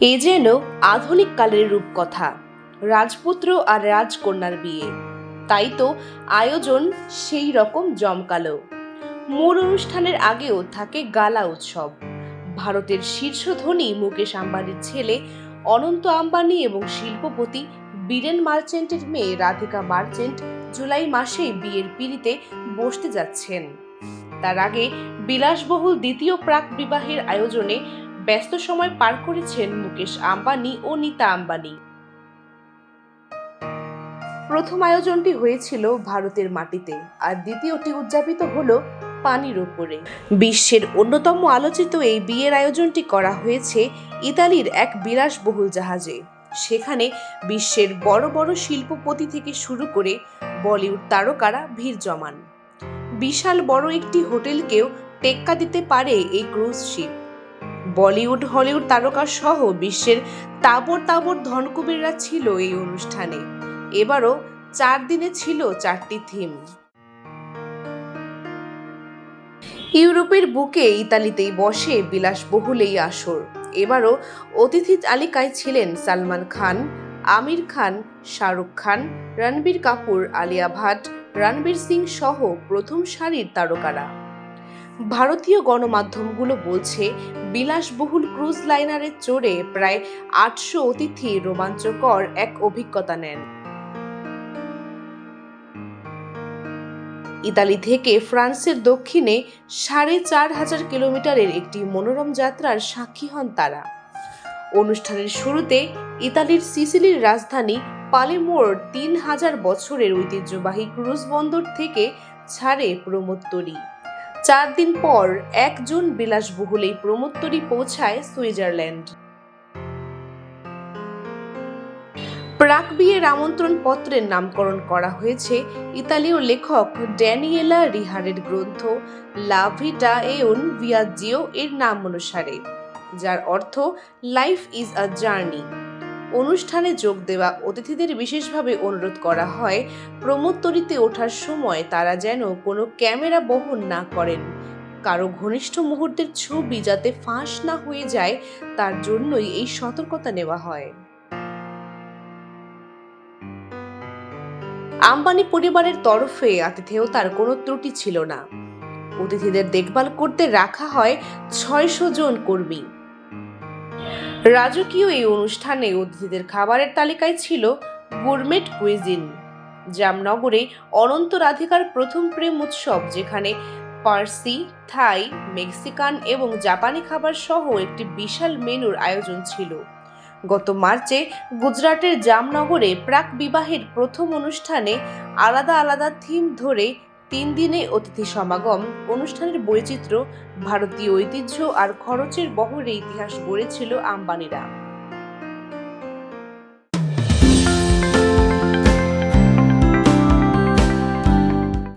এ যেন আধুনিক কালের রূপকথা, রাজপুত্র আর রাজকন্যার বিয়ে। তাই তো আয়োজন সেই রকম জমকালো। মূল অনুষ্ঠানের আগেও থাকে গালা উৎসব। ভারতের শীর্ষ ধনী মুকেশ আম্বানির ছেলে অনন্ত আম্বানি এবং শিল্পপতি বীরেন মার্চেন্টের মেয়ে রাধিকা মার্চেন্ট জুলাই মাসেই বিয়ের পিড়িতে বসতে যাচ্ছেন। তার আগে বিলাসবহুল দ্বিতীয় প্রাক বিবাহের আয়োজনে ব্যস্ত সময় পার করেছেন মুকেশ আম্বানি ও নীতা আম্বানি। প্রথম আয়োজনটি হয়েছিল ভারতের মাটিতে, আর দ্বিতীয়টি উদযাপিত হলো পানির ওপরে। বিশ্বের অন্যতম আলোচিত এই বিয়ের আয়োজনটি করা হয়েছে ইতালির এক বিলাসবহুল জাহাজে। সেখানে বিশ্বের বড় বড় শিল্পপতি থেকে শুরু করে বলিউড তারকারা ভিড় জমান। বিশাল বড় একটি হোটেলকেও টেক্কা দিতে পারে এই ক্রুজ শিপ। বলিউড, হলিউড তারকা সহ বিশ্বের তাবর তাবর ধনকুবেররা ছিল এই অনুষ্ঠানে। এবারও চার দিনে ছিল চারটি থিম। ইউরোপের বুকে ইতালিতেই বসে বিলাসবহুল এই আসর। এবারও অতিথি তালিকায় ছিলেন সালমান খান, আমির খান, শাহরুখ খান, রণবীর কাপুর, আলিয়া ভাট, রণবীর সিং সহ প্রথম সারির তারকারা। ভারতীয় গণমাধ্যমগুলো বলছে, বিলাসবহুল ক্রুজ লাইনারে চড়ে প্রায় আটশো অতিথি রোমাঞ্চকর এক অভিজ্ঞতা নেন। ইতালি থেকে ফ্রান্সের দক্ষিণে সাড়ে চার হাজার কিলোমিটারের একটি মনোরম যাত্রার সাক্ষী হন তারা। অনুষ্ঠানের শুরুতে ইতালির সিসিলির রাজধানী পালেমোর তিন হাজার বছরের ঐতিহ্যবাহী ক্রুজ বন্দর থেকে ছাড়ে প্রমোত্তরী চার দিন পর এক জুন বিলাসবহুল এই প্রমোত্তরী পৌঁছায় সুইজারল্যান্ড। প্রাক বিয়ের আমন্ত্রণ পত্রের নামকরণ করা হয়েছে ইতালীয় লেখক ড্যানিয়েলা রিহারের গ্রন্থ লাভিটা এউন ভিয়াজিও এর নাম অনুসারে, যার অর্থ লাইফ ইজ আ জার্নি অনুষ্ঠানে যোগ দেওয়া অতিথিদের বিশেষভাবে অনুরোধ করা হয় প্রমোত্তরিতে ওঠার সময় তারা যেন কোনো ক্যামেরা বহন না করেন। কারও ঘনিষ্ঠ মুহূর্তের ছবি যাতে ফাঁস না হয়ে যায়, তার জন্যই এই সতর্কতা নেওয়া হয়। আম্বানি পরিবারের তরফে আতিথেয়তার কোনো ত্রুটি ছিল না। অতিথিদের দেখভাল করতে রাখা হয় ছয়শো জন কর্মী। রাজকীয় এই অনুষ্ঠানে অতিথিদের খাবারের তালিকায় ছিল গুরমেট কুইজিন, জামনগরে অনন্ত রাধিকার প্রথম প্রেম উৎসব, যেখানে পার্সি, থাই, মেক্সিকান এবং জাপানি খাবার সহ একটি বিশাল মেনুর আয়োজন ছিল। গত মার্চে গুজরাটের জামনগরে প্রাক বিবাহের প্রথম অনুষ্ঠানে আলাদা আলাদা থিম ধরে তিন দিনে অতিথি সমাগম অনুষ্ঠানের বৈচিত্র্য ভারতীয় ঐতিহ্য আর খরচের বহরে ইতিহাস গড়েছিল আম্বানিরা।